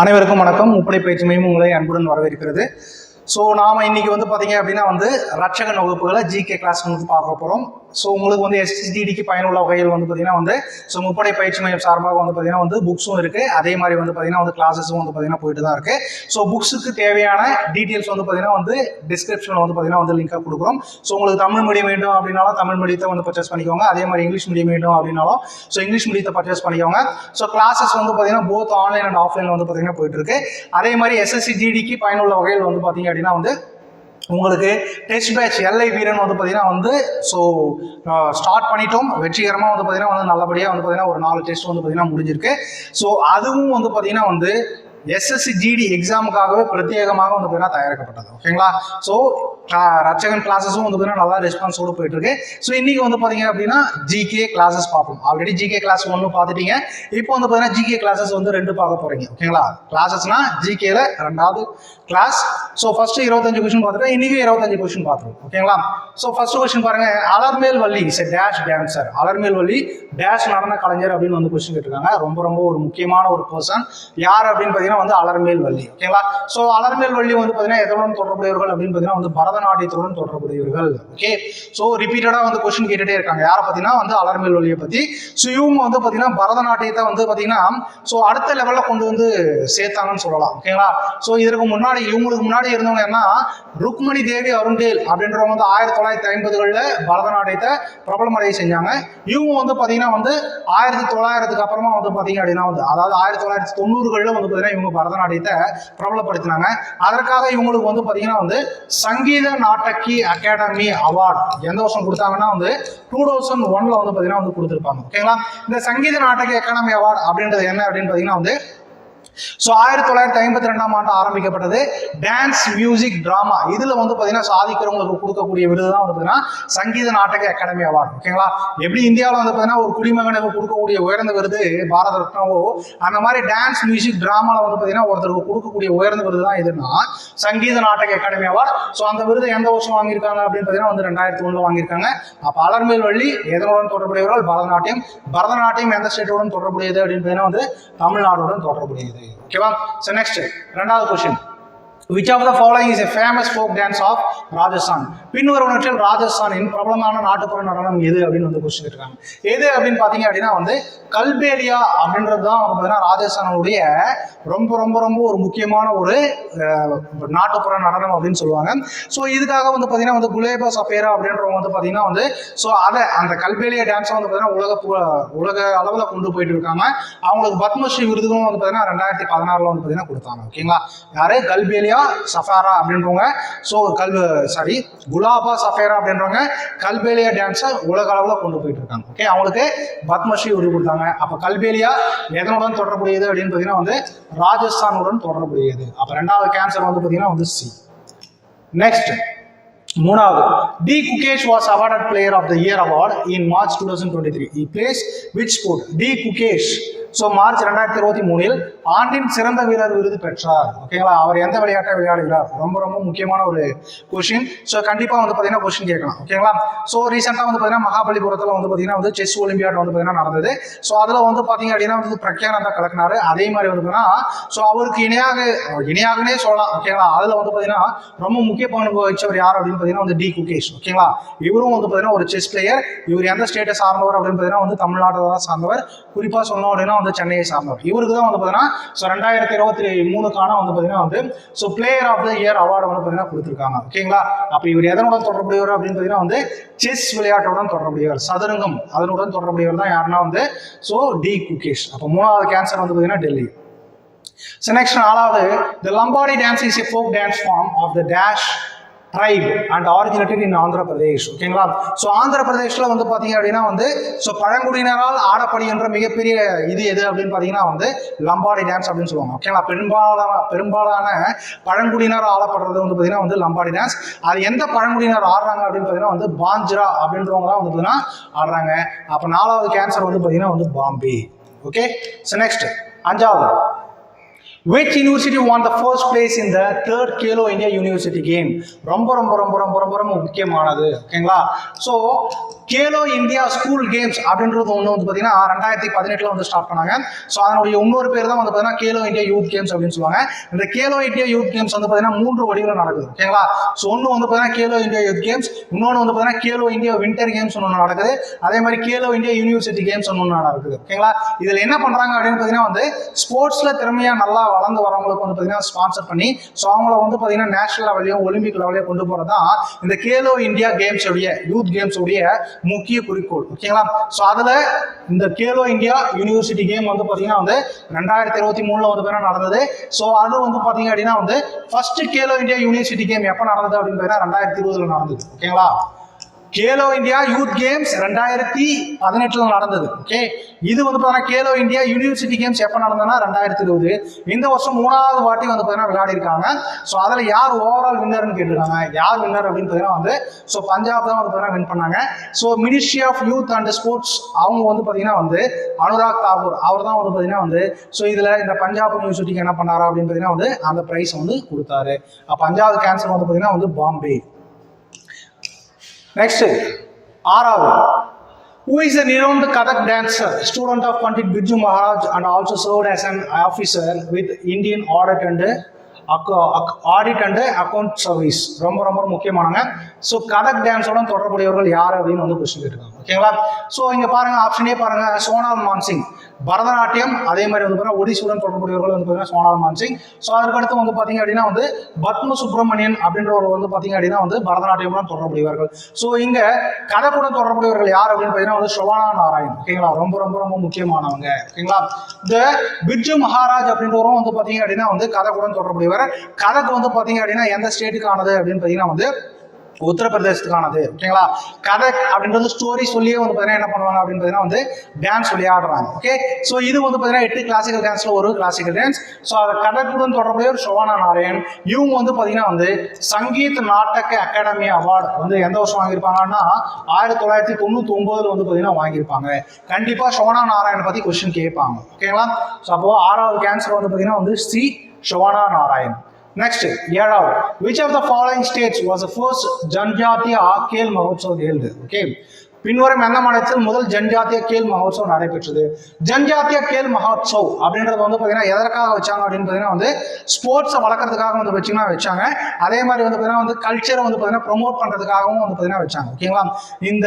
அனைவருக்கும் வணக்கம். முப்படை பயிற்சி மையம் உங்களை அன்புடன் வரவேற்கிறது. ஸோ நாம் இன்னைக்கு வந்து பார்த்தீங்க அப்படின்னா வந்து ரட்சகன் வகுப்புகளை ஜிகே கிளாஸ் வந்து பார்க்க போகிறோம் ஸோ உங்களுக்கு வந்து எஸ்டிடிக்கு பயனுள்ள வகையில் வந்து பார்த்தீங்கன்னா வந்து ஸோ முப்படை பயிற்சி மையம் சார்பாக வந்து பார்த்தீங்கன்னா வந்து புக்ஸும் இருக்குது அதே மாதிரி வந்து பார்த்தீங்கன்னா வந்து கிளாஸஸும் வந்து பார்த்தீங்கன்னா போயிட்டு தான் இருக்குது ஸோ புக்ஸுக்கு தேவையான டீட்டெயில்ஸ் வந்து பார்த்தீங்கன்னா வந்து டிஸ்கிரிப்ஷனில் வந்து பார்த்தீங்கன்னா வந்து லிங்காக கொடுக்குறோம். ஸோ உங்களுக்கு தமிழ் மீடியம் வேண்டும் அப்படின்னாலும் தமிழ் மீடியத்தை வந்து பர்ச்சேஸ் பண்ணிக்கோங்க. அதே மாதிரி இங்கிலீஷ் மீடியம் வேண்டும் அப்படின்னாலும் ஸோ இங்கிலீஷ் மீடியத்தை பர்ச்சேஸ் பண்ணிக்கோங்க. ஸோ கிளாஸஸ் வந்து பார்த்தீங்கன்னா போத் ஆன்லைன் அண்ட் ஆஃப்லைன் வந்து பார்த்தீங்கன்னா போயிட்டு இருக்கு. அதே மாதிரி எஸ்எஸ்சி ஜிடிக்கு பயனுள்ள வகையில் வந்து பார்த்தீங்க அப்படின்னா வந்து உங்களுக்கு டெஸ்ட் பேட்ச் எல்ஐ வீரன் வந்து பார்த்தீங்கன்னா வந்து ஸோ ஸ்டார்ட் பண்ணிட்டோம். வெற்றிகரமாக வந்து பார்த்தீங்கன்னா வந்து நல்லபடியாக வந்து பார்த்தீங்கன்னா ஒரு நாலு டெஸ்ட் வந்து பார்த்தீங்கன்னா முடிஞ்சிருக்கு. ஸோ அதுவும் வந்து பார்த்தீங்கன்னா வந்து எஸ்எஸ்சி ஜிடி எக்ஸாமுக்காகவே பிரத்யேகமாக வந்து பார்த்தீங்கன்னா தயாரிக்கப்பட்டது. ஓகேங்களா ஸோ ரச்சகன் கிளாஸஸும் வந்து பார்த்தீங்கன்னா நல்லா ரெஸ்பான்ஸோடு போயிட்டு இருக்கு ஸோ இன்னைக்கு வந்து பார்த்தீங்க அப்படின்னா ஜிகே கிளாஸஸ் பார்ப்போம். ஆல்ரெடி ஜிகே கிளாஸ் ஒன்று பார்த்துட்டீங்க. இப்போ வந்து பார்த்தீங்கன்னா ஜிகே கிளாஸஸ் வந்து ரெண்டு பார்க்க போறீங்க. ஓகேங்களா கிளாஸஸ்னா ஜிகேல ரெண்டாவது கிளாஸ் ஸோ ஃபர்ஸ்ட் இருபத்தஞ்சு கொஸ்டின் பார்த்துட்டு இன்னைக்கு இருபத்தஞ்சு கொஸ்டின் பார்த்துருவோம். ஓகேங்களா ஸோ ஃபர்ஸ்ட் கொஸ்டின் பாருங்க. Alarmel Valli is dash dancer Alarmel Valli dash நடன கலைஞர் அப்படின்னு வந்து கொஸ்டின் கேட்டிருக்காங்க. ரொம்ப ரொம்ப ஒரு முக்கியமான ஒரு பர்சன் யார் அப்படின்னு பார்த்தீங்கன்னா வந்து அலர்மேல் வள்ளி ஓகேங்களா? ஸோ அலர்மேல் வள்ளி வந்து பார்த்தீங்கன்னா எதனுடன் தொடர்புடையவர்கள் அப்படின்னு பார்த்தீங்கன்னா வந்து பரதநாட்டியத்துடன் தொடர்புடையவர்கள் ஓகே ஸோ ரிப்பீட்டடாக வந்து கொஸ்டின் கேட்டுட்டே இருக்காங்க. யாரை பார்த்தீங்கன்னா வந்து அலர்மேல் வள்ளியை பற்றி ஸோ இவங்க வந்து பார்த்தீங்கன்னா பரதநாட்டியத்தை வந்து பார்த்தீங்கன்னா ஸோ அடுத்த லெவலில் கொண்டு வந்து சேர்த்தாங்கன்னு சொல்லலாம் ஓகேங்களா? ஸோ இதற்கு முன்னாடி இவங்களுக்கு முன்னாடி இருந்தவங்க என்ன? ருக்மணி தேவி அருண்டேல் அப்படின்றவங்க வந்து ஆயிரத்தி தொள்ளாயிரத்தி ஐம்பதுகளில் பரதநாட்டியத்தை பிரபலமடைய செஞ்சாங்க. இவங்க வந்து பார்த்தீங்கன்னா வந்து ஆயிரத்தி தொள்ளாயிரத்துக்கு அப்புறமா வந்து பார்த்தீங்க அப்படின்னா வந்து அதாவது ஆயிரத்தி தொள்ளாயிரத்தி தொண்ணூறுகளில் வந்து பார்த்தீங்கன்னா இவங்க பரதநாட்டியத்தை பிரபலப்படுத்தினாங்க. அதற்காக இவங்களுக்கு வந்து பார்த்தீங்கன்னா வந்து சங்கீத நாட்டக்கி அகாடமி அவார்ட் எந்த வருஷம் கொடுத்தாங்கன்னா வந்து டூ தௌசண்ட் ஒன்ல வந்து பார்த்தீங்கன்னா வந்து கொடுத்துருப்பாங்க. ஓகேங்களா? இந்த சங்கீத நாட்டக்கி அகாடமி அவார்ட் அப்படின்றது என்ன அப்படின்னு பார்த்தீங்கன்னா வந்து ஸோ ஆயிரத்தி தொள்ளாயிரத்தி ஐம்பத்தி ரெண்டாம் ஆண்டு ஆரம்பிக்கப்பட்டது டான்ஸ் மியூசிக் டிராமா இதில் வந்து பார்த்தீங்கன்னா சாதிக்கிறவங்களுக்கு கொடுக்கக்கூடிய விருது தான் வந்து சங்கீத நாடக அகாடமி அவார்டு ஓகேங்களா எப்படி இந்தியாவில் வந்து பார்த்தீங்கன்னா ஒரு குடிமகனுக்கு கொடுக்கக்கூடிய உயர்ந்த விருது பாரத ரத்னாவோ அந்த மாதிரி டான்ஸ் மியூசிக் ட்ராமாவில் வந்து பார்த்தீங்கன்னா ஒருத்தருக்கு கொடுக்கக்கூடிய உயர்ந்த விருது தான் எதுனா சங்கீத நாடக அகாடமி அவார்டு ஸோ அந்த விருது எந்த வருஷம் வாங்கியிருக்காங்க அப்படின்னு பார்த்தீங்கன்னா வந்து ரெண்டாயிரத்தி ஒன்றில் வாங்கியிருக்காங்க. அப்போ அலர்மேல் வள்ளி எதனுடன் தொடர்புடையவர்கள்? பரதநாட்டியம். பரதநாட்டியம் எந்த ஸ்டேட்டுடன் தொடர்புடையது அப்படின்னு பார்த்தீங்கன்னா வந்து தமிழ்நாடுடன் தொடர்புடையது. ஓகேவா ஸோ நெக்ஸ்ட் ரெண்டாவது question which of the following is a famous folk dance of Rajasthan பின்வருவனற்றில் ராஜஸ்தானின் பிரபலமான நாட்டுப்புற நடனம் எது அப்படின்னு வந்து கொஸ்டின் இருக்காங்க எது அப்படின்னு பார்த்தீங்க அப்படின்னா வந்து கல்பேலியா அப்படின்றது தான் வந்து பார்த்தீங்கன்னா ராஜஸ்தானுடைய ரொம்ப ரொம்ப ரொம்ப ஒரு முக்கியமான ஒரு நாட்டுப்புற நடனம் அப்படின்னு சொல்லுவாங்க. ஸோ இதுக்காக வந்து பார்த்தீங்கன்னா வந்து குலேபா சஃபேரா அப்படின்றவங்க வந்து பார்த்தீங்கன்னா வந்து ஸோ அதை அந்த கல்பேலியா டான்ஸை வந்து பார்த்தீங்கன்னா உலக பு- உலக அளவில் கொண்டு போயிட்டு இருக்காங்க. அவங்களுக்கு பத்மஸ்ரீ விருதுகளும் வந்து பார்த்தீங்கன்னா ரெண்டாயிரத்தி பதினாறில் வந்து பார்த்தீங்கன்னா கொடுத்தாங்க. ஓகேங்களா? யாரு? கல்பேலியா சஃபாரா அப்படின்றவங்க. ஸோ கல் சாரி குலாபா சஃபேரா அப்படின்றவங்க கல்பேலியா டான்ஸை உலக அளவில் கொண்டு போயிட்டு இருக்காங்க. ஓகே அவங்களுக்கு பத்மஸ்ரீ விருது கொடுத்தாங்க. அப்போ கல்பேலியா எதனுடன் தொடர்புடையது அப்படின்னு பார்த்தீங்கன்னா வந்து ராஜஸ்தானுடன் தொடர்புடையது. அப்போ ரெண்டாவது கேன்சர் வந்து பார்த்தீங்கன்னா வந்து சி நெக்ஸ்ட் மூணாவது. D Gukesh was awarded player of the year award in March two thousand twenty three E plays which sport D Gukesh. So March ரெண்டாயிரத்தி இருபத்தி மூணில் ஆண்டின் சிறந்த வீரர் விருது பெற்றார். ஓகேங்களா அவர் எந்த விளையாட்டை விளையாடுகிறார்? ரொம்ப ரொம்ப முக்கியமான ஒரு கொஷின் ஸோ கண்டிப்பாக வந்து பார்த்தீங்கன்னா கொஷின் கேட்கலாம். ஓகேங்களா ஸோ ரீசெண்டாக வந்து பார்த்தீங்கன்னா மகாபலிபுரத்தில் வந்து பார்த்தீங்கன்னா வந்து செஸ் ஒலிம்பியாட் வந்து பார்த்தீங்கன்னா நடந்தது. ஸோ அதில் வந்து பார்த்தீங்க அப்படின்னா வந்து பிரக்யானந்தா கலக்கினார். அதே மாதிரி வந்து பார்த்தீங்கன்னா ஸோ அவருக்கு இணையாக இணையாகனே சொல்லலாம். ஓகேங்களா அதில் வந்து பார்த்தீங்கன்னா ரொம்ப முக்கிய பங்கு வச்சவர் யார் அப்படின்னு பார்த்தீங்கன்னா வந்து டி குகேஷ். ஓகேங்களா இவரும் வந்து பார்த்தீங்கன்னா ஒரு செஸ் பிளேயர் இவர் எந்த ஸ்டேட்டை சார்ந்தவர் அப்படின்னு பார்த்தீங்கன்னா வந்து தமிழ்நாட்டை தான் சார்ந்தவர். குறிப்பாக சொல்லணும் அப்படின்னா வந்து சென்னையை சார்ந்தவர். இவருக்கு தான் வந்து பார்த்தீங்கன்னா ஸோ ரெண்டாயிரத்தி இருபத்தி மூணுக்கான வந்து பார்த்தீங்கன்னா வந்து so player of the year award வந்து பார்த்தீங்கன்னா கொடுத்துருக்காங்க. ஓகேங்களா அப்போ இவர் எதனுடன் தொடர்புடையவர் அப்படின்னு பார்த்தீங்கன்னா வந்து செஸ் விளையாட்டுடன் தொடர்புடையவர் சதுரங்கம் அதனுடன் தொடர்புடையவர் தான் யாருன்னா வந்து ஸோ டி குகேஷ். அப்போ மூணாவது கேன்சர் வந்து பார்த்தீங்கன்னா டெல்லி. ஸோ நெக்ஸ்ட் நாலாவது the Lambadi dance is a folk dance form of the dash tribe and originated in Andhra Pradesh ஓகேங்களா ஸோ ஆந்திர பிரதேஷில் வந்து பார்த்தீங்க அப்படின்னா வந்து ஸோ பழங்குடியினரால் ஆடப்படுகின்ற மிகப்பெரிய இது எது அப்படின்னு பார்த்தீங்கன்னா வந்து லம்பாடி டான்ஸ் அப்படின்னு சொல்லுவாங்க ஓகேங்களா பெரும்பாலான பெரும்பாலான பழங்குடியினர் ஆடப்படுறது வந்து பார்த்தீங்கன்னா வந்து லம்பாடி டான்ஸ் அது எந்த பழங்குடியினர் ஆடுறாங்க அப்படின்னு பார்த்தீங்கன்னா வந்து பாஞ்சிரா அப்படின்றவங்க தான் வந்து பார்த்தீங்கன்னா ஆடுறாங்க. அப்போ நாலாவது கேன்சர் வந்து பார்த்தீங்கன்னா வந்து பாம்பே ஓகே ஸோ நெக்ஸ்ட் அஞ்சாவது. Which university won the first place in the third Khelo India university game ரொம்ப ரொம்ப ரொம்ப ரொம்ப ரொம்ப ரொம்ப முக்கியமானது. ஓகேங்களா so Khelo India school games அப்படின்றது ஒன்று வந்து பார்த்தீங்கன்னா ரெண்டாயிரத்தி பதினெட்டில் வந்து ஸ்டார்ட் பண்ணாங்க. ஸோ அதனுடைய இன்னொரு பேர் தான் வந்து பார்த்தீங்கன்னா கேலோ இந்தியா யூத் கேம்ஸ் அப்படின்னு சொல்லுவாங்க. இந்த கேலோ இந்தியா யூத் கேம்ஸ் வந்து பார்த்தீங்கன்னா மூன்று வடிவில் நடக்குது. ஓகேங்களா ஸோ ஒன்று வந்து பார்த்தீங்கன்னா கேலோ இந்தியா யூத் கேம்ஸ் இன்னொன்று வந்து பார்த்தீங்கன்னா கேலோ இந்தியா வின்டர் கேம்ஸ் ஒன்று நடக்குது. அதே மாதிரி கேலோ இந்தியா யூனிவர்சிட்டி கேம்ஸ் ஒன்று நடக்குது. ஓகேங்களா இதில் என்ன பண்ணுறாங்க அப்படின்னு பார்த்தீங்கன்னா வந்து ஸ்போர்ட்ஸில் திறமையாக நல்லா வளர்ந்து வரவங்களுக்கு வந்து பார்த்தீங்கன்னா ஸ்பான்சர் பண்ணி ஸோ அவங்கள வந்து பார்த்தீங்கன்னா நேஷனல் லெவலையும் ஒலிம்பிக் லெவலையும் கொண்டு போகிறது தான் இந்த கேலோ இந்தியா கேம்ஸ் உடைய யூத் கேம்ஸ் உடைய முக்கிய குறிக்கோள் ஓகேங்களா ஸோ அதில் இந்த கேலோ இந்தியா யூனிவர்சிட்டி கேம் வந்து பார்த்தீங்கன்னா வந்து ரெண்டாயிரத்தி இருபத்தி மூணில் வந்து பார்த்தீங்கன்னா நடந்தது. ஸோ அது வந்து பார்த்தீங்க அப்படின்னா வந்து first Khelo India university game எப்போ நடந்தது அப்படின்னு பார்த்தீங்கன்னா ரெண்டாயிரத்தி இருபதுல நடந்தது ஓகேங்களா கேலோ இந்தியா யூத் கேம்ஸ் ரெண்டாயிரத்தி பதினெட்டுல நடந்தது ஓகே இது வந்து பார்த்தீங்கன்னா கேலோ இந்தியா யூனிவர்சிட்டி கேம்ஸ் எப்போ நடந்ததுன்னா ரெண்டாயிரத்தி இருபது. இந்த வருஷம் மூணாவது வாட்டி வந்து பார்த்தீங்கன்னா விளையாடி இருக்காங்க ஸோ அதில் யார் ஓவரால் வின்னர்னு கேட்டிருக்காங்க. யார் வின்னர் அப்படின்னு பார்த்தீங்கன்னா வந்து ஸோ பஞ்சாப் தான் வந்து பார்த்தீங்கன்னா வின் பண்ணாங்க. So ministry of youth and sports அவங்க வந்து பார்த்தீங்கன்னா வந்து அனுராக் தாகூர் அவர் தான் வந்து பார்த்தீங்கன்னா வந்து ஸோ இதில் இந்த பஞ்சாப் யூனிவர்சிட்டிக்கு என்ன பண்ணாரா அப்படின்னு பார்த்தீங்கன்னா வந்து அந்த ப்ரைஸ் வந்து கொடுத்தாரு. பஞ்சாப் கேன்சர் வந்து பார்த்தீங்கன்னா வந்து பாம்பே. நெக்ஸ்ட் ஆறாவது Who is a renowned Kathak dancer, student of Pandit Birju Maharaj and also served as an officer with Indian audit and audit and account service ரொம்ப ரொம்ப முக்கியமானங்க ஸோ கதக் டான்ஸோட தொடர்புடையவர்கள் யார் அப்படின்னு வந்து கொஸ்டின் கேட்டுருக்காங்க ஓகேங்களா? ஸோ இங்கே பாருங்க ஆப்ஷனே பாருங்க சோனால் மான்சிங். பரதநாட்டியம் அதே மாதிரி வந்து பார்த்தீங்கன்னா ஒடிசியுடன் தொடர்புடையவர்கள் வந்து பார்த்தீங்கன்னா சோனால் மான்சிங். ஸோ அதுக்கடுத்து வந்து பார்த்தீங்க அப்படின்னா வந்து பத்ம சுப்பிரமணியன் அப்படின்றவர் வந்து பார்த்தீங்க அப்படின்னா வந்து பரதநாட்டியமுடன் தொடர்புடையவர்கள். ஸோ இங்கே கதைக்குடன் தொடர்புடையவர்கள் யார் அப்படின்னு பார்த்தீங்கன்னா வந்து சுவானா நாராயண். ஓகேங்களா? ரொம்ப ரொம்ப ரொம்ப முக்கியமானவங்க. ஓகேங்களா? இந்த பிர்ஜு மகாராஜ் அப்படின்றவரும் வந்து பார்த்தீங்க அப்படின்னா வந்து கதக்குடன் தொடர்புடையவர். கதக்கு வந்து பார்த்தீங்க அப்படின்னா எந்த ஸ்டேட்டுக்கானது அப்படின்னு பார்த்தீங்கன்னா வந்து உத்தரப்பிரதேசத்துக்கானது ஓகேங்களா கதக் அப்படின்றது ஸ்டோரி சொல்லியே வந்து பார்த்தீங்கன்னா என்ன பண்ணுவாங்க அப்படின்னு பார்த்தீங்கன்னா வந்து டான்ஸ் விளையாடுறாங்க ஓகே ஸோ இது வந்து பார்த்தீங்கன்னா எட்டு கிளாசிக்கல் டான்ஸில் ஒரு கிளாசிக்கல் டான்ஸ் ஸோ அதை கதக்குடன் தொடர்புடைய ஒரு ஷோவானா நாராயண் இவங்க வந்து பார்த்தீங்கன்னா வந்து சங்கீத் நாட்டக அகாடமி அவார்டு வந்து எந்த வருஷம் வாங்கியிருப்பாங்கன்னா ஆயிரத்தி தொள்ளாயிரத்தி தொண்ணூற்றி ஒம்போதில் வந்து பார்த்தீங்கன்னா வாங்கியிருப்பாங்க. கண்டிப்பாக ஷோனா நாராயண் பற்றி கொஸ்டின் கேட்பாங்க ஓகேங்களா ஸோ அப்போ ஆறாவது கேன்சர் வந்து பார்த்தீங்கன்னா வந்து C Sona Narayan. Next, Yarao. Which of the following states was the first Janjatiya Akel Mahotsav held? Okay. பின்வரும் எந்த மாநிலத்தில் முதல் ஜன்ஜாத்திய கேல் மகோத்சவம் நடைபெற்றது? ஜன்ஜாத்திய கேல் மகோத்சவ் அப்படின்றது வந்து பார்த்தீங்கன்னா எதற்காக வச்சாங்க அப்படின்னு பார்த்தீங்கன்னா வந்து ஸ்போர்ட்ஸை வளர்க்கறதுக்காக வந்து வச்சுங்கன்னா வச்சாங்க. அதே மாதிரி வந்து பார்த்தீங்கன்னா வந்து கல்ச்சரை வந்து பார்த்தீங்கன்னா ப்ரொமோட் பண்ணுறதுக்காகவும் வந்து பார்த்தீங்கன்னா வச்சாங்க. ஓகேங்களா இந்த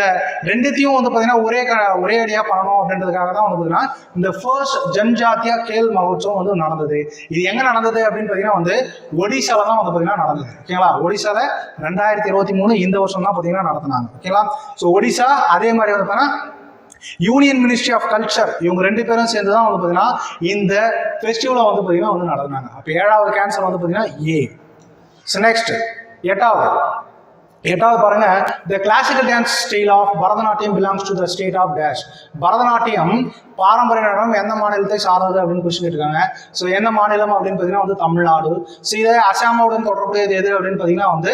ரெண்டுத்தையும் வந்து பார்த்தீங்கன்னா ஒரே க ஒரே அடியாக பண்ணணும் அப்படின்றதுக்காக தான் வந்து பார்த்தீங்கன்னா இந்த ஃபர்ஸ்ட் ஜன்ஜாத்தியா கேல் மகோத்சவம் வந்து நடந்தது. இது எங்கே நடந்தது அப்படின்னு பார்த்தீங்கன்னா வந்து ஒடிசால தான் வந்து பார்த்தீங்கன்னா நடந்தது. ஓகேங்களா ஒடிசால ரெண்டாயிரத்தி இருபத்தி மூணு இந்த வருஷம் தான் பார்த்தீங்கன்னா நடத்தினாங்க ஓகேங்களா ஸோ ஒடிசா அதே மாதிரி வந்து பார்த்தீங்கன்னா யூனியன் மினிஸ்ட்ரி ஆஃப் கல்ச்சர் இவங்க ரெண்டு பேரும் சேர்ந்து தான் வந்து பார்த்தீங்கன்னா இந்த ஃபெஸ்டிவலை வந்து பார்த்தீங்கன்னா வந்து நடந்தாங்க அப்போ ஏழாவது கேன்சர் வந்து பார்த்தீங்கன்னா ஏ ஸோ நெக்ஸ்ட் எட்டாவது. எட்டாவது பாருங்க. The classical dance style of Bharatanatyam belongs to the state of dash Bharatanatyam பாரம்பரிய நடனம் எந்த மாநிலத்தை சார்ந்தது அப்படின்னு கொஸ்டின் கேட்டிருக்காங்க. ஸோ எந்த மாநிலம் அப்படின்னு பார்த்தீங்கன்னா வந்து தமிழ்நாடு. ஸோ இதே அசாமுடன் தொடர்புடையது எது அப்படின்னு பார்த்தீங்கன்னா வந்து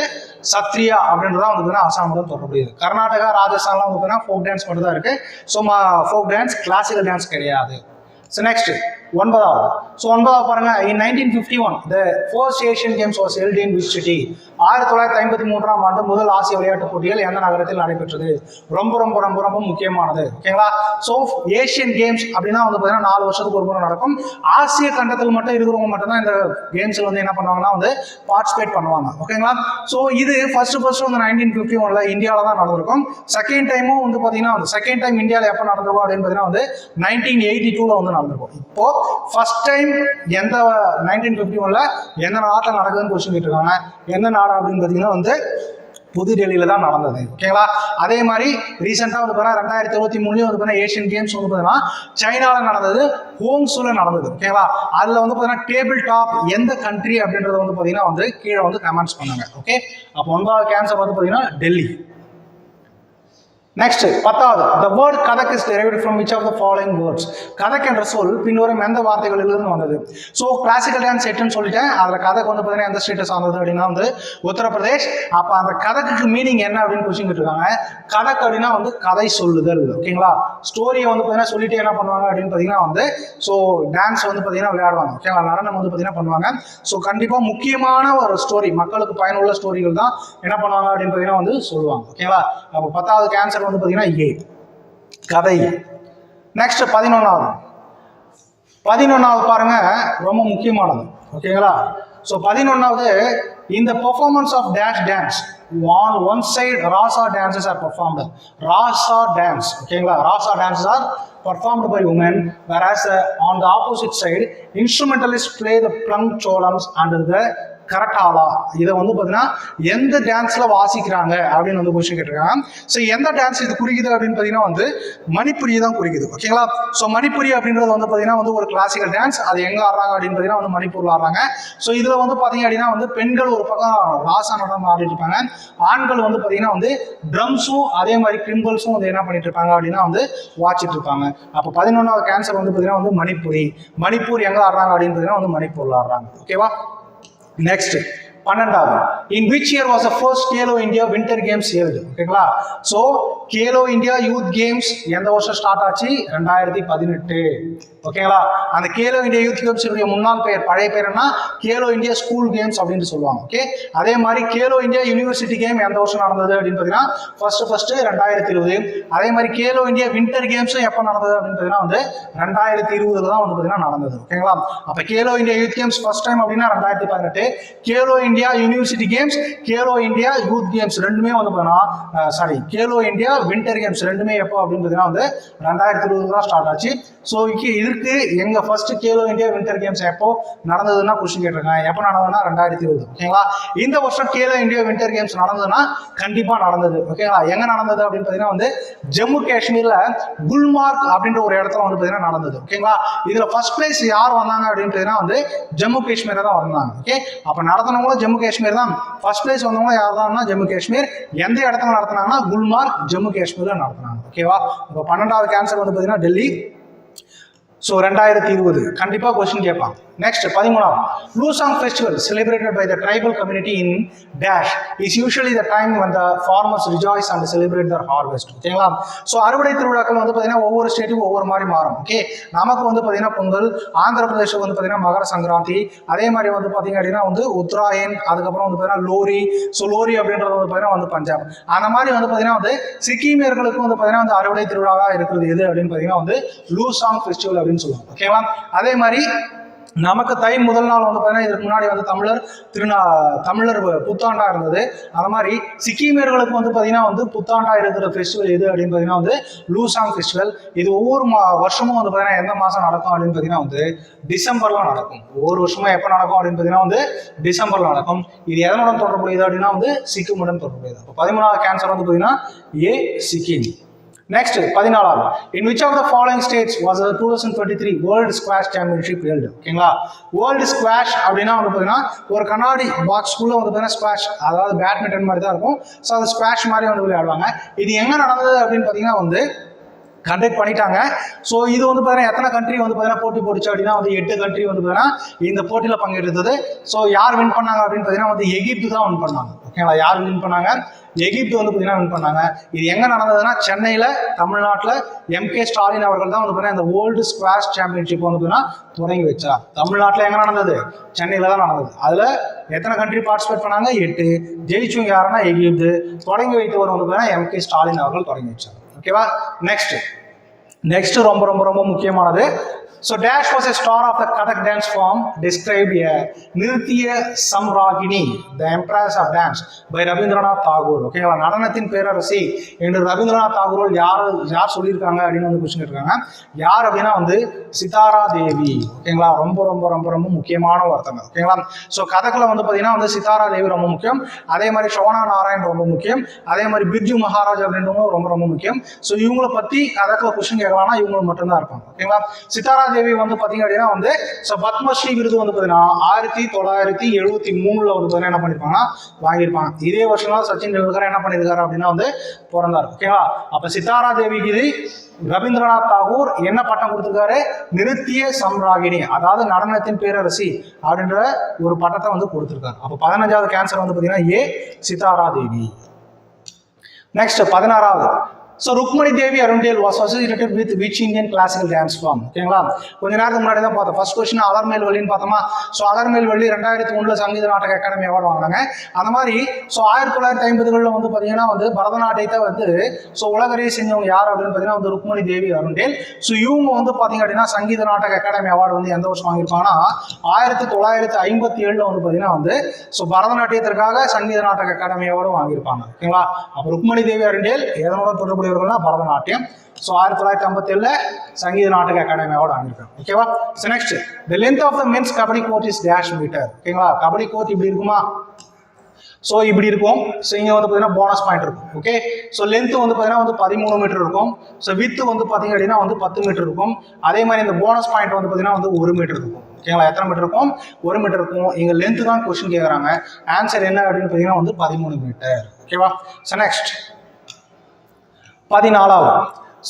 சத்ரியா அப்படின்றதான் வந்து பார்த்தீங்கன்னா அசாமுடன் தொடர்புடையது. கர்நாடகா ராஜஸ்தான்லாம் வந்து பார்த்தீங்கன்னா ஃபோக் டான்ஸ் மட்டும் தான் இருக்கு so folk dance classical dance கிடையாது. ஸோ நெக்ஸ்ட் ஒன்பதாவது. ஸோ ஒன்பதாவது பாருங்க in nineteen fifty one the first Asian games was held in which city ஆயிரத்தி தொள்ளாயிரத்தி ஐம்பத்தி மூன்றாம் ஆண்டு முதல் ஆசிய விளையாட்டுப் போட்டிகள் எந்த நகரத்தில் நடைபெற்றது? ரொம்ப ரொம்ப ரொம்ப ரொம்ப முக்கியமானது. ஓகேங்களா ஸோ ஏஷியன் கேம்ஸ் அப்படின்னா வந்து பார்த்தீங்கன்னா நாலு வருஷத்துக்கு ஒரு முறை நடக்கும். ஆசிய கண்டத்தில் மட்டும் இருக்கிறவங்க மட்டும்தான் இந்த கேம்ஸில் வந்து என்ன பண்ணுவாங்கன்னா வந்து பார்ட்டிசிபேட் பண்ணுவாங்க. ஓகேங்களா ஸோ இது ஃபர்ஸ்ட் ஃபர்ஸ்ட் வந்து நைன்டீன் ஃபிஃப்டி ஒன்ல இந்தியாவில் தான் நடந்திருக்கும். செகண்ட் டைமும் வந்து பார்த்தீங்கன்னா வந்து செகண்ட் டைம் இந்தியாவில் எப்போ நடந்திருக்கும் அப்படின்னு பார்த்தீங்கன்னா வந்து நைன்டீன் எயிட்டி டூவில் வந்து நடந்திருக்கும். இப்போ ஃபர்ஸ்ட் டைம் எந்த நைன்டீன் ஃபிஃப்டி ஒன்ல எந்த நாட்டில் நடக்குதுன்னு கொஸ்டின் கேட்டிருக்காங்க. எந்த நாடு அப்படின்னு பார்த்தீங்கன்னா வந்து புது டெல்லியில் தான் நடந்தது. ஓகேங்களா அதே மாதிரி ரீசெண்டாக வந்து பார்த்தீங்கன்னா ரெண்டாயிரத்தி இருபத்தி மூணுலேயும் வந்து பார்த்தீங்கன்னா ஏஷியன் கேம்ஸ் வந்து பார்த்தீங்கன்னா சைனாவில் நடந்தது ஹோங்ஸில் நடந்தது. ஓகேங்களா அதில் வந்து பார்த்தீங்கன்னா டேபிள் டாப் எந்த கண்ட்ரி அப்படின்றத வந்து பார்த்தீங்கன்னா வந்து கீழே வந்து கமெண்ட்ஸ் பண்ணுங்க. ஓகே அப்போ ஒன்பதாவது கேன்சர் வந்து பார்த்தீங்கன்னா டெல்லி. நெக்ஸ்ட் பத்தாவது. The word Kathak is derived from which of the following words Kathak என்ற சொல் பின்வரும் எந்த வார்த்தைகளிலிருந்து வந்தது? ஸோ கிளாசிக்கல் டான்ஸ் செட்டுன்னு சொல்லிட்டேன். அதில் கதக் வந்து பார்த்தீங்கன்னா எந்த ஸ்டேட்டஸ் ஆனது அப்படின்னா வந்து உத்தரப்பிரதேஷ். அப்போ அந்த கதக்குக்கு மீனிங் என்ன அப்படின்னு கொஸ்டின் கேட்டிருக்காங்க. கதக் அப்படின்னா வந்து கதை சொல்லுதல் ஓகேங்களா ஸ்டோரியை வந்து பார்த்தீங்கன்னா சொல்லிட்டு என்ன பண்ணுவாங்க அப்படின்னு பார்த்தீங்கன்னா வந்து ஸோ டான்ஸ் வந்து பார்த்தீங்கன்னா விளையாடுவாங்க ஓகேங்களா நடனம் வந்து பார்த்தீங்கன்னா பண்ணுவாங்க. ஸோ கண்டிப்பாக முக்கியமான ஒரு ஸ்டோரி மக்களுக்கு பயனுள்ள ஸ்டோரிகள் தான் என்ன பண்ணுவாங்க அப்படின்னு பார்த்தீங்கன்னா வந்து சொல்லுவாங்க ஓகேங்களா அப்போ பத்தாவது கேன்சர் வந்து பார்த்தீங்கன்னா ஏ. கதை நெக்ஸ்ட் பதினொன்றாவது பதினொன்றாவது பாருங்க ரொம்ப முக்கியமானது. ஓகேங்களா? ஸோ பதினொன்றாவது இந்த performance of dash dance on one side Rasa dances are performed Rasa dance ஓகேங்களா? Rasa dances are performed by woman whereas on the opposite side instrumentalist play the plum cholams and the கரெக்டாலா இதை வந்து பார்த்தீங்கன்னா எந்த டான்ஸில் வாசிக்கிறாங்க அப்படின்னு வந்து question கேட்டிருக்காங்க. So எந்த டான்ஸ் இது குறிக்குது அப்படின்னு பார்த்தீங்கன்னா வந்து மணிப்புரி தான் குறிக்குது. ஓகேங்களா ஸோ மணிப்புரி அப்படின்றது வந்து பார்த்தீங்கன்னா வந்து ஒரு கிளாசிக்கல் டான்ஸ் அது எங்கே ஆடுறாங்க அப்படின்னு பார்த்தீங்கன்னா வந்து மணிப்பூரில் ஆடுறாங்க. ஸோ இதில் வந்து பார்த்தீங்க அப்படின்னா வந்து பெண்கள் ஒரு பக்கம் ராசா நடனம் ஆடிட்டு இருப்பாங்க. ஆண்கள் வந்து பார்த்தீங்கன்னா வந்து ட்ரம்ஸும் அதே மாதிரி கிரிம்பல்ஸும் வந்து என்ன பண்ணிட்டு இருப்பாங்க அப்படின்னா வந்து வாட்சிட்டு இருப்பாங்க. அப்போ பதினொன்றாவது கேன்சர் வந்து பார்த்தீங்கன்னா வந்து மணிப்புரி. மணிப்பூர் எங்கே ஆடுறாங்க அப்படின்னு பார்த்தீங்கன்னா வந்து மணிப்பூரில் ஆடுறாங்க. ஓகேவா நெக்ஸ்ட் பன்னெண்டாவது in which year was a first Khelo India winter games held ஓகேங்களா so Khelo India youth games எந்த வருஷம் ஸ்டார்ட் ஆச்சு ரெண்டாயிரத்தி பதினெட்டு ஓகேங்களா அந்த கேலோ இந்தியா யூத் கேம்ஸுடைய முன்னாள் பெயர். பழைய பேர்னா கேலோ இந்தியா ஸ்கூல் கேம்ஸ் அப்படின்னு சொல்லுவாங்க. ஓகே அதே மாதிரி கேலோ இந்தியா யூனிவர்சிட்டி கேம் எந்த வருஷம் நடந்தது அப்படின்னு பார்த்தீங்கன்னா ஃபர்ஸ்ட் ஃபர்ஸ்ட் ரெண்டாயிரத்தி இருபது. அதே மாதிரி கேலோ இந்தியா வின்டர் கேம்ஸும் எப்போ நடந்தது அப்படின்னு பார்த்தீங்கன்னா வந்து ரெண்டாயிரத்தி இருபதுல தான் வந்து பார்த்தீங்கன்னா நடந்தது. ஓகேங்களா அப்போ Khelo India youth games first time அப்படின்னா ரெண்டாயிரத்தி பதினெட்டு. Khelo India university games Khelo India youth games ரெண்டுமே வந்து பார்த்தீங்கன்னா sorry Khelo India winter games ரெண்டுமே எப்போ அப்படின்னு பார்த்தீங்கன்னா வந்து ரெண்டாயிரத்தி இருபது தான் ஸ்டார்ட் ஆச்சு. ஸோ இருக்கு. எங்க first Khelo India winter games எப்போ நடந்ததுன்னா கொஸ்டின் கேட்டிருக்காங்க எப்போ நடந்ததுன்னா ரெண்டாயிரத்தி இருபது ஓகேங்களா இந்த வருஷம் கேலோ இந்தியா வின்டர் கேம்ஸ் நடந்ததுன்னா கண்டிப்பாக நடந்தது ஓகேங்களா எங்க நடந்தது அப்படின்னு பார்த்தீங்கன்னா வந்து ஜம்மு காஷ்மீர்ல குல்மார்க் அப்படின்ற ஒரு இடத்துல வந்து பார்த்தீங்கன்னா நடந்தது ஓகேங்களா இதுல ஃபர்ஸ்ட் பிளேஸ் யார் வந்தாங்க அப்படின்னு பார்த்தீங்கன்னா வந்து ஜம்மு காஷ்மீர் தான் வந்தாங்க ஓகே அப்போ நடத்தினவங்களும் ஜம்மு காஷ்மீர் தான். ஃபர்ஸ்ட் பிளேஸ் வந்தவங்களும் யார் தான் ஜம்மு காஷ்மீர். எந்த இடத்துல நடத்தினாங்கன்னா குல்மார்க் ஜம்மு காஷ்மீர்ல நடத்தினாங்க ஓகேவா இப்போ பன்னெண்டாவது கேன்சர் வந்து பார்த்தீங்கன்னா டெல்லி ஸோ ரெண்டாயிரத்தி இருபது. கண்டிப்பாக கொஸ்டின் கேட்பான். நெக்ஸ்ட் பதிமூணாவது Losoong festival celebrated by the tribal community in dash is usually the time when the farmers rejoice and celebrate their harvest. ஓகேங்களா ஸோ அறுவடை திருவிழாக்கள் வந்து பார்த்தீங்கன்னா ஒவ்வொரு ஸ்டேட்டுக்கும் ஒவ்வொரு மாதிரி மாறும். ஓகே நமக்கு வந்து பார்த்தீங்கன்னா பொங்கல் ஆந்திர பிரதேசம் வந்து பார்த்தீங்கன்னா மகர சங்கராந்தி அதே மாதிரி வந்து பார்த்தீங்க அப்படின்னா வந்து உத்தராயன் அதுக்கப்புறம் வந்து பார்த்தீங்கன்னா லோரி. ஸோ லோரி அப்படின்றது வந்து பார்த்தீங்கன்னா வந்து பஞ்சாப். அந்த மாதிரி வந்து பார்த்தீங்கன்னா வந்து சிக்கிமியர்களுக்கு வந்து பார்த்தீங்கன்னா வந்து அறுவடை திருவிழாவாக இருக்கிறது எது அப்படின்னு பார்த்தீங்கன்னா வந்து லூசாங் ஃபெஸ்டிவல் அப்படின்னு சொல்லுவாங்க. ஓகேவா அதே மாதிரி நமக்கு தை முதல் நாள் வந்து பார்த்தீங்கன்னா இதுக்கு முன்னாடி வந்து தமிழர் திருநா தமிழர் புத்தாண்டா இருந்தது. அது மாதிரி சிக்கிமியர்களுக்கு வந்து பார்த்தீங்கன்னா வந்து புத்தாண்டா இருக்கிற ஃபெஸ்டிவல் எது அப்படின்னு பார்த்தீங்கன்னா வந்து லூசாங் ஃபெஸ்டிவல் இது ஒவ்வொரு மா வருஷமும் வந்து பார்த்தீங்கன்னா எந்த மாதம் நடக்கும் அப்படின்னு பார்த்தீங்கன்னா வந்து டிசம்பர்ல நடக்கும். ஒவ்வொரு வருஷமும் எப்போ நடக்கும் அப்படின்னு பார்த்தீங்கன்னா வந்து டிசம்பர்ல நடக்கும். இது எதனுடன் தொடர்புடையது அப்படின்னா வந்து சிக்கிமுடன் தொடர்புடையது. அப்போ பதிமூணாவது கேன்சர் வந்து பார்த்தீங்கன்னா ஏ சிக்கிம். நெக்ஸ்ட் பதினாலாவது in which of the following states was two thousand twenty three world squash championship held ஓகேங்களா வேர்ல்டு ஸ்குவாஷ் அப்படின்னா வந்து பார்த்தீங்கன்னா ஒரு கண்ணாடி பாக்ஸ்குள்ளே வந்து பார்த்தீங்கன்னா ஸ்குவாஷ் அதாவது பேட்மிண்டன் மாதிரி தான் இருக்கும். ஸோ அது ஸ்குவாஷ் மாதிரி வந்து விளையாடுவாங்க. இது எங்கே நடந்தது அப்படின்னு பார்த்தீங்கன்னா வந்து கண்டக்ட் பண்ணிட்டாங்க. ஸோ இது வந்து பார்த்தீங்கன்னா எத்தனை கண்ட்ரி வந்து பார்த்தீங்கன்னா போட்டி போட்டுச்சு அப்படின்னா வந்து எட்டு கண்ட்ரி வந்து பார்த்தீங்கன்னா இந்த போட்டியில் பங்கெடுத்தது. ஸோ யார் வின் பண்ணாங்க அப்படின்னு பார்த்தீங்கன்னா வந்து எகிப்து தான் வின் பண்ணாங்க. ஓகேங்களா யார் வின் பண்ணாங்க? எகிப்து வந்து பார்த்தீங்கன்னா வின் பண்ணாங்க. இது எங்கே நடந்ததுன்னா சென்னையில் தமிழ்நாட்டில் எம்கே ஸ்டாலின் அவர்கள் தான் வந்து பார்த்தீங்கன்னா இந்த வேர்ல்டு ஸ்குவாஷ் சாம்பியன்ஷிப் வந்து பார்த்தீங்கன்னா தொடங்கி வச்சார் தமிழ்நாட்டில் எங்கே நடந்தது? சென்னையில் தான் நடந்தது. அதில் எத்தனை கண்ட்ரி பார்ட்டிசிபேட் பண்ணாங்க? எட்டு. ஜெயிச்சவங்க யாருன்னா எகிப்து. தொடங்கி வைத்தவர் வந்து பார்த்தீங்கன்னா எம்கே ஸ்டாலின் அவர்கள் தொடங்கி வச்சார் ஓகேவா நெக்ஸ்ட் நெக்ஸ்ட் ரொம்ப ரொம்ப ரொம்ப முக்கியமானது. So dash was a star of the Kathak dance form describe a நிறுத்திய Samragini the empress of dance by Rabindranath Tagore ஓகேங்களா நடனத்தின் பேரரசி என்று ரவீந்திரநாத் தாகூர் யார் யார் சொல்லியிருக்காங்க அப்படின்னு வந்து கொஸ்டின் இருக்காங்க யார் அப்படின்னா வந்து சிதாரா தேவி ஓகேங்களா ரொம்ப ரொம்ப ரொம்ப ரொம்ப முக்கியமான ஒருத்தங்க ஓகேங்களா ஸோ கதக்கில் வந்து பார்த்தீங்கன்னா வந்து சிதாரா தேவி ரொம்ப முக்கியம். அதே மாதிரி சோனா நாராயண் ரொம்ப முக்கியம். அதே மாதிரி பிர்ஜு மகாராஜ் அப்படின்றவங்க ரொம்ப ரொம்ப முக்கியம். ஸோ இவங்களை பற்றி கதக்கில் கொஸ்டின் கேட்கலாம்னா இவங்க மட்டும்தான் இருப்பாங்க. ஓகேங்களா சிதாரா தேவி வந்து பாத்தீங்க அப்படின்னா வந்து ஸோ பத்மஸ்ரீ விருது வந்து பாத்தீங்கன்னா ஆயிரத்தி தொள்ளாயிரத்தி எழுபத்தி மூணுல வந்து பாத்தீங்கன்னா என்ன பண்ணிருப்பாங்கன்னா வாங்கியிருப்பாங்க. இதே வருஷம் தான் சச்சின் டெண்டுல்கர் என்ன பண்ணியிருக்காரு அப்படின்னா வந்து பிறந்தார். ஓகேவா அப்ப சித்தாரா தேவிக்கு இது ரவீந்திரநாத் தாகூர் என்ன பட்டம் கொடுத்திருக்காரு? நிருத்திய சம்ராகினி அதாவது நடனத்தின் பேரரசி அப்படின்ற ஒரு பட்டத்தை வந்து கொடுத்திருக்காரு. அப்போ பதினஞ்சாவது கேன்சர் வந்து பார்த்தீங்கன்னா ஏ சித்தாரா தேவி. நெக்ஸ்ட் பதினாறாவது so Rukmini Devi Arundale was associated with which Indian classical dance form ஓகேங்களா கொஞ்ச நேரத்துக்கு முன்னாடி தான் பார்த்தோம். ஃபர்ஸ்ட் கொஸ்டின் அலர்மேல் வள்ளின்னு பார்த்தோமா? ஸோ அலர்மேல் வள்ளி ரெண்டாயிரத்தி ஒன்றில் சங்கீத நாடக அகாடமி அவார்டு வாங்கினாங்க. அந்த மாதிரி ஸோ ஆயிரத்தி தொள்ளாயிரத்தி ஐம்பதுகளில் வந்து பார்த்தீங்கன்னா வந்து பரதநாட்டியத்தை வந்து ஸோ உலகறிய செஞ்சவங்க யார் அப்படின்னு பார்த்தீங்கன்னா வந்து ருக்மணி தேவி அருண்டேல் ஸோ இவங்க வந்து பார்த்தீங்க அப்படின்னா சங்கீத நாடக அகாடமி அவார்டு வந்து எந்த வருஷம் வாங்கியிருப்பாங்கன்னா ஆயிரத்தி தொள்ளாயிரத்தி ஐம்பத்தி ஏழில் வந்து பார்த்தீங்கன்னா வந்து ஸோ பரதநாட்டியத்திற்காக சங்கீத நாடக அகாடமி அவார்டு வாங்கியிருப்பாங்க. ஓகேங்களா? அப்போ ருக்மணி தேவி அருண்டேல் எதனோட தொடர்புடையவர்கள்னா பரதநாட்டியம். ஸோ ஆயிரத்தி தொள்ளாயிரத்தி ஐம்பத்தேழில் சங்கீத நாடக அகாடமியோட அவார்டு ஓகேவா so next the length of the men's kabaddi court is dash metre ஓகேங்களா கபடி கோர்ட் இப்படி இருக்குமா? ஸோ இப்படி இருக்கும். ஸோ இங்கே வந்து பார்த்தீங்கன்னா போனஸ் பாயிண்ட் இருக்கும். ஓகே ஸோ லென்த் வந்து பார்த்தீங்கன்னா வந்து பதிமூணு மீட்டர் இருக்கும். ஸோ வித்து வந்து பார்த்தீங்க அப்படின்னா வந்து பத்து மீட்டர் இருக்கும். அதே மாதிரி இந்த போனஸ் பாயிண்ட் வந்து பார்த்தீங்கன்னா வந்து ஒரு மீட்டர் இருக்கும். ஓகேங்களா எத்தனை மீட்டர் இருக்கும்? ஒரு மீட்டர் இருக்கும். இங்கே லென்த்து தான் கொஸ்டின் கேட்குறாங்க ஆன்சர் என்ன அப்படின்னு பார்த்தீங்கன்னா வந்து பதிமூணு மீட்டர் ஓகேவா ஸோ நெக்ஸ்ட் பதினாலாவது.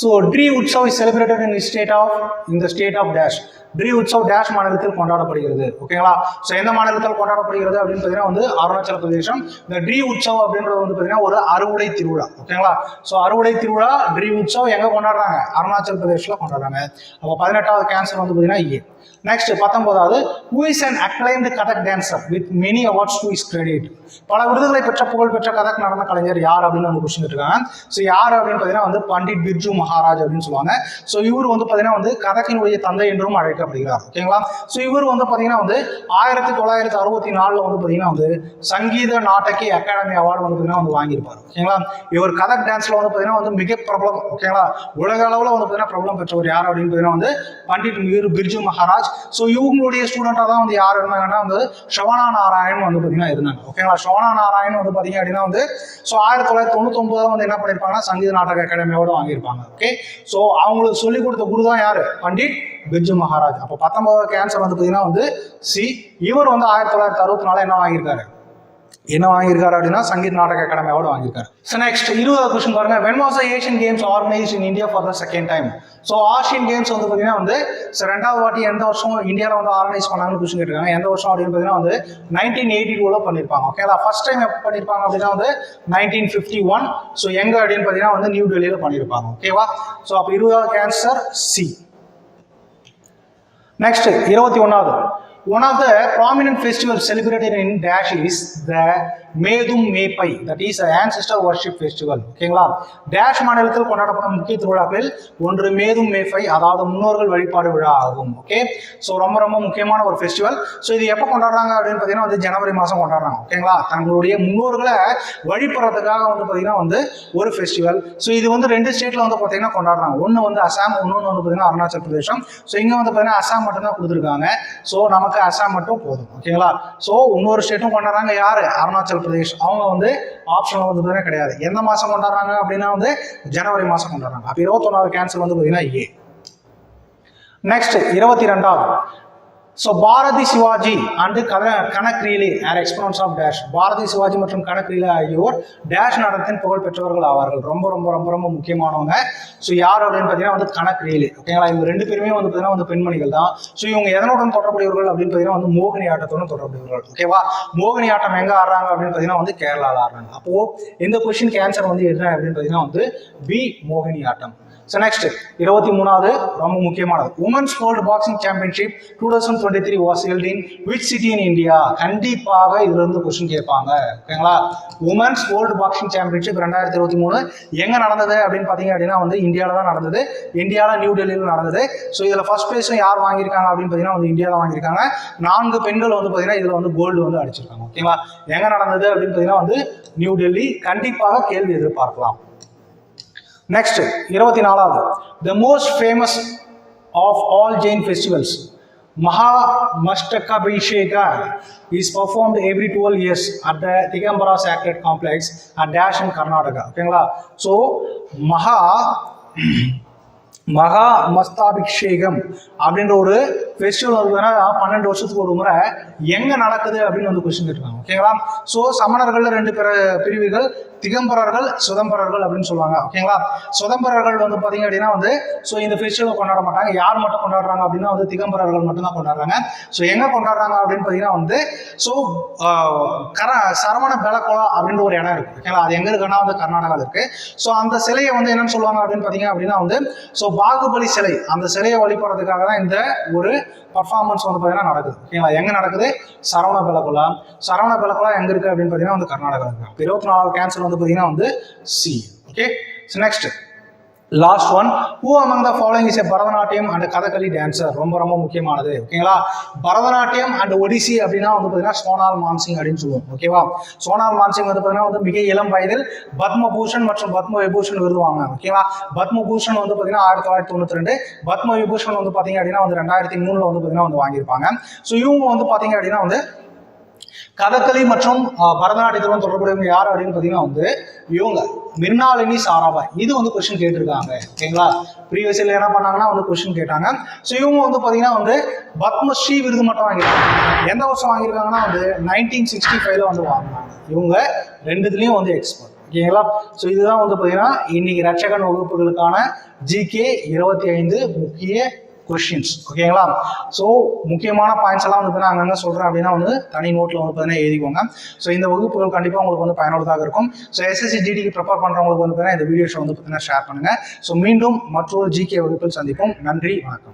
So tree Utsav is celebrated in state of இந்த state of dash tree Utsav dash மாநிலத்தில் கொண்டாடப்படுகிறது. ஓகேங்களா ஸோ எந்த மாநிலத்தில் கொண்டாடப்படுகிறது அப்படின்னு பார்த்தீங்கன்னா வந்து அருணாச்சல பிரதேசம். இந்த ட்ரீ உற்சவ் அப்படின்றது வந்து பார்த்தீங்கன்னா ஒரு அறுவடை திருவிழா. ஓகேங்களா ஸோ அறுவடை திருவிழா ட்ரீ உற்சவ் எங்கே கொண்டாடுறாங்க? அருணாச்சல பிரதேஷில் கொண்டாடுறாங்க. அப்போ பதினெட்டாவது கேன்சர் வந்து பார்த்தீங்கன்னா ஏ நெக்ஸ்ட் பத்தொன்பதாவது who is and acclaimed Kathak dancer with many awards to is credit பல விருதுகளை பெற்ற புகழ்பெற்ற கதக் நடன கலைஞர் யார் அப்படின்னு வந்து கொஸ்டின் இருக்காங்க ஸோ யார் அப்படின்னு பார்த்தீங்கன்னா வந்து பண்டிட் பிர்ஜு மகாராஜ் அப்படின்னு சொல்லுவாங்க. ஸோ இவர் வந்து பார்த்தீங்கன்னா வந்து கதக்கினுடைய தந்தை என்றும் அப்படிங்கிறார் ஓகேங்களா ஸோ இவர் வந்து பார்த்தீங்கன்னா வந்து ஆயிரத்தி தொள்ளாயிரத்தி அறுபத்தி நாலில் வந்து பார்த்தீங்கன்னா வந்து சங்கீத நாட்டகி அகாடமி அவார்டு வந்து பார்த்தீங்கன்னா வந்து வாங்கியிருப்பார். ஓகேங்களா இவர் கதக் டான்ஸில் வந்து பார்த்தீங்கன்னா வந்து மிக பிரபலம் ஓகேங்களா உலக அளவில் வந்து பார்த்தீங்கன்னா பிரபலம் பெற்றவர் யார் அப்படின்னு பார்த்தீங்கன்னா வந்து பண்டிட் மீர் பிர்ஜு மகாராஜ். ஸோ இவங்களுடைய ஸ்டூடெண்ட்டாக தான் வந்து யார் இருந்தாங்கன்னா வந்து ஷவனா நாராயண் வந்து பார்த்தீங்கன்னா இருந்தாங்க. ஓகேங்களா? ஷவனா நாராயண் வந்து பார்த்தீங்க அப்படின்னா வந்து ஸோ ஆயிரத்தி தொள்ளாயிரத்தி தொண்ணூத்தொம்பதுல வந்து என்ன பண்ணியிருப்பாங்கன்னா சங்கீத நாடக அகாடமியோட வாங்கியிருப்பாங்க. ஓகே ஸோ அவங்களுக்கு சொல்லிக் கொடுத்த குரு தான் யார்? பண்டிட் பிர்ஜு மகாராஜ். அப்போ பத்தொன்பதாவது கேன்சர் வந்து பார்த்தீங்கன்னா வந்து சி இவர் வந்து ஆயிரத்தி தொள்ளாயிரத்தி அறுபத்தி நாலு என்ன வாங்கியிருக்காரு? என்ன வாங்கியிருக்காரு அப்படின்னா சங்கீத் நாடக அகாடமியோட வாங்கியிருக்காரு. ஸோ நெக்ஸ்ட் இருபதாவது கொஸ்டின் பாருங்க. When was Asian games organise in India for the second time so Asian games வந்து பார்த்தீங்கன்னா வந்து ரெண்டாவது வாட்டி எந்த வருஷம் இந்தியாவில் வந்து ஆர்கனைஸ் பண்ணாங்கன்னு கொஸ்டின் கேட்டிருக்காங்க. எந்த வருஷம் அப்படின்னு பார்த்தீங்கன்னா வந்து நைன்டீன் எயிட்டி டூவில் பண்ணியிருப்பாங்க ஓகேங்களா ஃபர்ஸ்ட் டைம் எப்போ பண்ணியிருப்பாங்க அப்படின்னா வந்து நைன்டீன் ஃபிஃப்டி ஒன் ஸோ எங்க அப்படின்னு பார்த்தீங்கன்னா வந்து நியூ டெல்லியில் பண்ணியிருப்பாங்க ஓகேவா ஸோ அப்போ இருபதாவது கேன்சர் சி நெக்ஸ்ட் இருபத்தி ஒன்றாவது one of the prominent festival celebrated in dash is the மேதும் மேப்பை that is ancestor worship festival ஓகேங்களா டேஷ் மாநிலத்தில் கொண்டாடப்படும் முக்கிய திருவிழாக்கள் ஒன்று மேதும் மேஃபை அதாவது முன்னோர்கள் வழிபாடு விழா ஆகும். ஓகே ஸோ ரொம்ப ரொம்ப முக்கியமான ஒரு ஃபெஸ்டிவல் ஸோ இது எப்போ கொண்டாடுறாங்க அப்படின்னு பார்த்தீங்கன்னா வந்து ஜனவரி மாதம் கொண்டாடுறாங்க. ஓகேங்களா தங்களுடைய முன்னோர்களை வழிபடுறதுக்காக வந்து பார்த்தீங்கன்னா வந்து ஒரு ஃபெஸ்டிவல் ஸோ இது வந்து ரெண்டு ஸ்டேட்டில் வந்து பார்த்தீங்கன்னா கொண்டாடுறாங்க. ஒன்று வந்து அசாம் இன்னொன்று வந்து பார்த்தீங்கன்னா அருணாச்சல் பிரதேசம். ஸோ இங்கே வந்து பார்த்தீங்கன்னா அசாம் மட்டும்தான் கொடுத்துருக்காங்க. ஸோ நமக்கு அசாம் மட்டும் போதும் ஓகேங்களா ஸோ இன்னொரு ஸ்டேட்டும் கொண்டாடுறாங்க யார்? அருணாச்சல் பிரதேஷ். அவங்க வந்து ஆப்ஷன் வந்து பார்த்தீங்கன்னா கிடையாது. எந்த மாதம் கொண்டாடுறாங்க அப்படின்னா வந்து ஜனவரி மாதம் கொண்டாடுறாங்க. அப்போ இருபத்தொன்னாவது கேன்சல் வந்து பார்த்தீங்கன்னா ஏ நெக்ஸ்ட் இருபத்தி ரெண்டாவது ஸோ பாரதி சிவாஜி அண்டு கன Kanak are exponents of dash Bharati Shivaji மற்றும் கனக் ஆகியோர் டேஷ் நடனத்தின் புகழ் பெற்றவர்கள் ஆவார்கள். ரொம்ப ரொம்ப ரொம்ப ரொம்ப முக்கியமானவங்க. ஸோ யார் அப்படின்னு பார்த்தீங்கன்னா வந்து கனக் ஓகேங்களா இவங்க ரெண்டு பேருமே வந்து பார்த்தீங்கன்னா வந்து பெண்மணிகள் தான். ஸோ இவங்க எதனுடன் தொடர்புடையவர்கள் அப்படின்னு பார்த்தீங்கன்னா வந்து மோகினி ஆட்டத்துடன் தொடர்புடையவர்கள். ஓகேவா மோகினி ஆட்டம் எங்கே ஆடுறாங்க அப்படின்னு பார்த்தீங்கன்னா வந்து கேரளாவில் ஆடுறாங்க. அப்போது இந்த கொஸ்டின் ஆன்சர் வந்து என்ன அப்படின்னு பார்த்தீங்கன்னா வந்து பி மோகினி ஆட்டம். ஸோ நெக்ஸ்ட் இருபத்தி மூணாவது ரொம்ப முக்கியமானது. Women's world boxing championship two thousand twenty three was held in which city in India கண்டிப்பாக இதுல இருந்து கொஸ்டின் கேட்பாங்க ஓகேங்களா உமன்ஸ் வேர்ல்டு பாக்ஸிங் சாம்பியன்ஷிப் ரெண்டாயிரத்தி இருபத்தி மூணு எங்கே நடந்தது அப்படின்னு பார்த்தீங்க அப்படின்னா வந்து இந்தியாவில் தான் நடந்தது. இந்தியாவில் நியூ டெல்லியில் நடந்தது. ஸோ இதில் ஃபர்ஸ்ட் ப்ரைஸும் யார் வாங்கியிருக்காங்க அப்படின்னு பார்த்தீங்கன்னா வந்து இந்தியாவில் வாங்கியிருக்காங்க. நான்கு பெண்கள் வந்து பார்த்தீங்கன்னா இதில் வந்து கோல்டு வந்து அடிச்சிருக்காங்க. ஓகேங்களா எங்கே நடந்தது அப்படின்னு பார்த்தீங்கன்னா வந்து நியூ டெல்லி கண்டிப்பாக கேள்வி எதிர்பார்க்கலாம். நெக்ஸ்ட் இருபத்தி நாலாவது the most famous of all Jain festivals Maha Mastakabhisheka is performed every twelve years at the Digambara sacred complex at dash in Karnataka ஓகேங்களா ஸோ மகா மகா மஸ்தாபிஷேகம் அப்படின்ற ஒரு ஃபெஸ்டிவல் வருதுன்னா பன்னெண்டு வருஷத்துக்கு ஒரு முறை எங்க நடக்குது அப்படின்னு வந்து கொஸ்டின் கேட்டிருக்காங்க. ஓகேங்களா ஸோ சமணர்கள் ரெண்டு பிற பிரிவுகள் திகம்பரர்கள் சுதம்பரர்கள் அப்படின்னு சொல்லுவாங்க. ஓகேங்களா? சுதம்பரர்கள் வந்து பார்த்தீங்க அப்படின்னா வந்து ஸோ இந்த ஃபெஸ்டிவல் கொண்டாட மாட்டாங்க. யார் மட்டும் கொண்டாடுறாங்க அப்படின்னா வந்து திகம்பரர்கள் மட்டும் தான் கொண்டாடுறாங்க. ஸோ எங்க கொண்டாடுறாங்க அப்படின்னு பார்த்தீங்கன்னா வந்து ஸோ கர சரவண பெலக்குளா அப்படின்ற ஒரு இடம் இருக்கு. ஓகேங்களா? அது எங்க இருக்குன்னா வந்து கர்நாடகாவில் இருக்கு. ஸோ அந்த சிலையை வந்து என்னன்னு சொல்லுவாங்க அப்படின்னு பார்த்தீங்க அப்படின்னா வந்து ஸோ பாகுபலி சிலை அந்த சிலையை வழிபடுறதுக்காக தான் இந்த ஒரு பர்ஃபார்மன்ஸ் வந்து பார்த்தீங்கன்னா நடக்குது. ஓகேங்களா எங்கே நடக்குது? சரவண பெலக்குளா சரவண பெலக்குளா எங்கே இருக்குது அப்படின்னு பார்த்தீங்கன்னா வந்து கர்நாடகா இருக்கு. இருபத்தி நாலாவது கேன்சர் வந்து பார்த்தீங்கன்னா வந்து C okay next last one who among the following is a Bharatanatyam and Kathakali dancer ரொம்ப ரொம்ப முக்கியமானது. ஓகேங்களா பரதநாட்டியம் அண்ட் ஒடிசி அப்படின்னா வந்து பார்த்தீங்கன்னா சோனால் மான்சிங் அப்படின்னு சொல்லுவோம். ஓகேவா சோனால் மான்சிங் வந்து பார்த்தீங்கன்னா வந்து மிக இளம் வயதில் பத்மபூஷன் மற்றும் பத்ம விபூஷன் விருதுவாங்க ஓகேவா பத்மபூஷன் வந்து பார்த்தீங்கன்னா ஆயிரத்தி தொள்ளாயிரத்தி தொண்ணூத்தி ரெண்டு பத்ம விபூஷன் வந்து பார்த்தீங்க அப்படின்னா வந்து ரெண்டாயிரத்தி மூணுல வந்து பார்த்தீங்கன்னா வந்து வாங்கியிருப்பாங்க. ஸோ இவங்க வந்து பார்த்தீங்க அப்படின்னா வந்து கதகளி மற்றும் பரதநாட்டியத்துடன் தொடர்புடையவங்க யார் அப்படின்னு பார்த்தீங்கன்னா வந்து இவங்க. மிர்னாலினி சாராபாய் இது வந்து கொஸ்டின் கேட்டிருக்காங்க. ஓகேங்களா ப்ரீவியஸ் என்ன பண்ணாங்கன்னா வந்து கொஸ்டின் கேட்டாங்க. ஸோ இவங்க வந்து பார்த்தீங்கன்னா வந்து பத்மஸ்ரீ விருது மட்டும் வாங்கியிருக்காங்க. எந்த வருஷம் வாங்கியிருக்காங்கன்னா வந்து நைன்டீன் சிக்ஸ்டி ஃபைவ்ல வந்து வாங்கினாங்க. இவங்க ரெண்டுத்துலேயும் வந்து எக்ஸ்பர்ட் ஓகேங்களா? ஸோ இதுதான் வந்து பார்த்தீங்கன்னா இன்னைக்கு ரட்சகன் வகுப்புகளுக்கான ஜிகே இருபத்தி ஐந்து முக்கிய கொஷின்ஸ் ஓகேங்களா ஸோ முக்கியமான பாயிண்ட்ஸ் எல்லாம் வந்து பார்த்தீங்கன்னா அங்கங்கே சொல்கிறேன் அப்படின்னா வந்து தனி நோட்டில் வந்து பார்த்தீங்கன்னா எழுதிக்கோங்க. ஸோ இந்த வகுப்புகள் கண்டிப்பாக உங்களுக்கு வந்து பயனுள்ளதாக இருக்கும். ஸோ எஸ்எஸ்சி ஜிடிக்கு ப்ரிப்பேர் பண்ணுறவங்களுக்கு வந்து பார்த்தீங்கன்னா இந்த வீடியோஸை வந்து பார்த்தீங்கன்னா ஷேர் பண்ணுங்கள் ஸோ மீண்டும் மற்றொரு ஜிகே வகுப்பில் சந்திப்போம். நன்றி வணக்கம்.